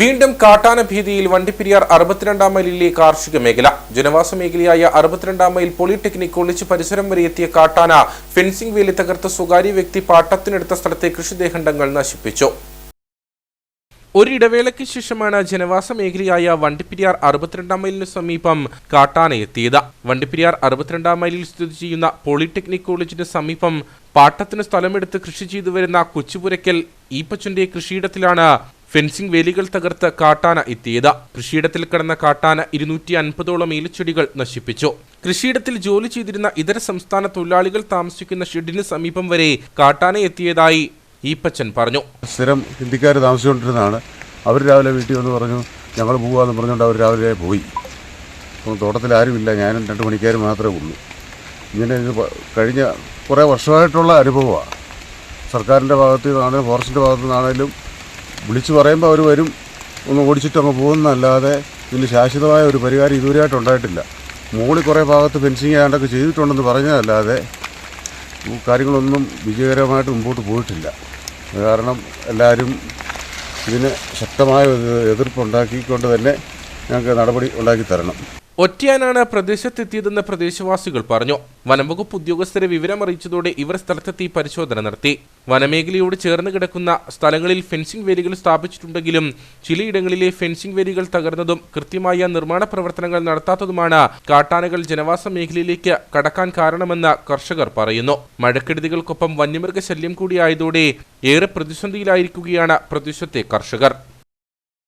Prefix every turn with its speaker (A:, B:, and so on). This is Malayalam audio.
A: വീണ്ടും കാട്ടാന ഭീതിയിൽ വണ്ടിപ്പെരിയാർ അറുപത്തിരണ്ടാം മൈലിലെ കാർഷിക മേഖല. ജനവാസ മേഖലയായ അറുപത്തിരണ്ടാം മൈൽ പോളിടെക്നിക് കോളേജ് പരിസരം വരെ എത്തിയ കാട്ടാന ഫെൻസിംഗ് വേലി തകർത്ത സ്വകാര്യ വ്യക്തി പാട്ടത്തിനെടുത്ത സ്ഥലത്തെ കൃഷിദേഹണ്ഡങ്ങൾ നശിപ്പിച്ചു. ഒരിടവേളയ്ക്ക് ശേഷമാണ് ജനവാസ മേഖലയായ വണ്ടിപ്പെരിയാർ അറുപത്തിരണ്ടാം മൈലിന് സമീപം കാട്ടാന എത്തിയത്. വണ്ടിപ്പെരിയാർ അറുപത്തിരണ്ടാം മൈലിൽ സ്ഥിതി ചെയ്യുന്ന പോളിടെക്നിക് കോളേജിന് സമീപം പാട്ടത്തിന് സ്ഥലമെടുത്ത് കൃഷി ചെയ്തു വരുന്ന കൊച്ചുപുരയ്ക്കൽ ഈപ്പച്ചന്റെ കൃഷിയിടത്തിലാണ് ഫെൻസിംഗ് വേലികൾ തകർത്ത് കാട്ടാന എത്തിയത്. കൃഷിയിടത്തിൽ കിടന്ന കാട്ടാന ഇരുന്നൂറ്റി അൻപതോളം ഏലച്ചെടികൾ നശിപ്പിച്ചു. കൃഷിയിടത്തിൽ ജോലി ചെയ്തിരുന്ന ഇതര സംസ്ഥാന തൊഴിലാളികൾ താമസിക്കുന്ന ഷെഡിന് സമീപം വരെ കാട്ടാന എത്തിയതായി ഈപ്പച്ചൻ പറഞ്ഞു.
B: സ്ഥിരം ഹിന്ദിക്കാർ താമസിച്ചുകൊണ്ടിരുന്നതാണ്. അവർ രാവിലെ വീട്ടിൽ വന്ന് പറഞ്ഞു ഞങ്ങൾ പോകാമെന്ന് പറഞ്ഞുകൊണ്ട് അവർ രാവിലെ പോയി. അപ്പം തോട്ടത്തിൽ ആരുമില്ല. ഞാനും രണ്ട് മണിക്കാർ മാത്രമേ ഉള്ളൂ. ഇങ്ങനെ ഇത് കഴിഞ്ഞ കുറേ വർഷമായിട്ടുള്ള അനുഭവമാണ്. സർക്കാരിന്റെ ഭാഗത്തു നിന്നാണെങ്കിലും ഫോറസ്റ്റിന്റെ ഭാഗത്തു നിന്നാണെങ്കിലും വിളിച്ചു പറയുമ്പോൾ അവർ വരും ഒന്ന് ഓടിച്ചിട്ട് അങ്ങ് പോകുന്നതല്ലാതെ ഇതിന് ശാശ്വതമായ ഒരു പരിഹാരം ഇതുവരെയായിട്ട് ഉണ്ടായിട്ടില്ല. മുകളിൽ കുറേ ഭാഗത്ത് ഫെൻസിങ് ഏതാണ്ടൊക്കെ ചെയ്തിട്ടുണ്ടെന്ന് പറഞ്ഞതല്ലാതെ കാര്യങ്ങളൊന്നും വിജയകരമായിട്ട് മുമ്പോട്ട് പോയിട്ടില്ല. കാരണം എല്ലാവരും ഇതിന് ശക്തമായ എതിർപ്പുണ്ടാക്കിക്കൊണ്ട് തന്നെ ഞങ്ങൾക്ക് നടപടി ഉണ്ടാക്കി തരണം.
A: ഒറ്റയാനാണ് പ്രദേശത്തെത്തിയതെന്ന് പ്രദേശവാസികൾ പറഞ്ഞു. വനംവകുപ്പ് ഉദ്യോഗസ്ഥരെ വിവരമറിയിച്ചതോടെ ഇവർ സ്ഥലത്തെത്തി പരിശോധന നടത്തി. വനമേഖലയോട് ചേർന്ന് കിടക്കുന്ന സ്ഥലങ്ങളിൽ ഫെൻസിംഗ് വേലികൾ സ്ഥാപിച്ചിട്ടുണ്ടെങ്കിലും ചിലയിടങ്ങളിലെ ഫെൻസിംഗ് വേലികൾ തകർന്നതും കൃത്യമായ നിർമ്മാണ പ്രവർത്തനങ്ങൾ നടത്താത്തതുമാണ് കാട്ടാനകൾ ജനവാസ മേഖലയിലേക്ക് കടക്കാൻ കാരണമെന്ന് കർഷകർ പറയുന്നു. മഴക്കെടുതികൾക്കൊപ്പം വന്യമൃഗശല്യം കൂടിയായതോടെ ഏറെ പ്രതിസന്ധിയിലായിരിക്കുകയാണ് പ്രദേശത്തെ കർഷകർ.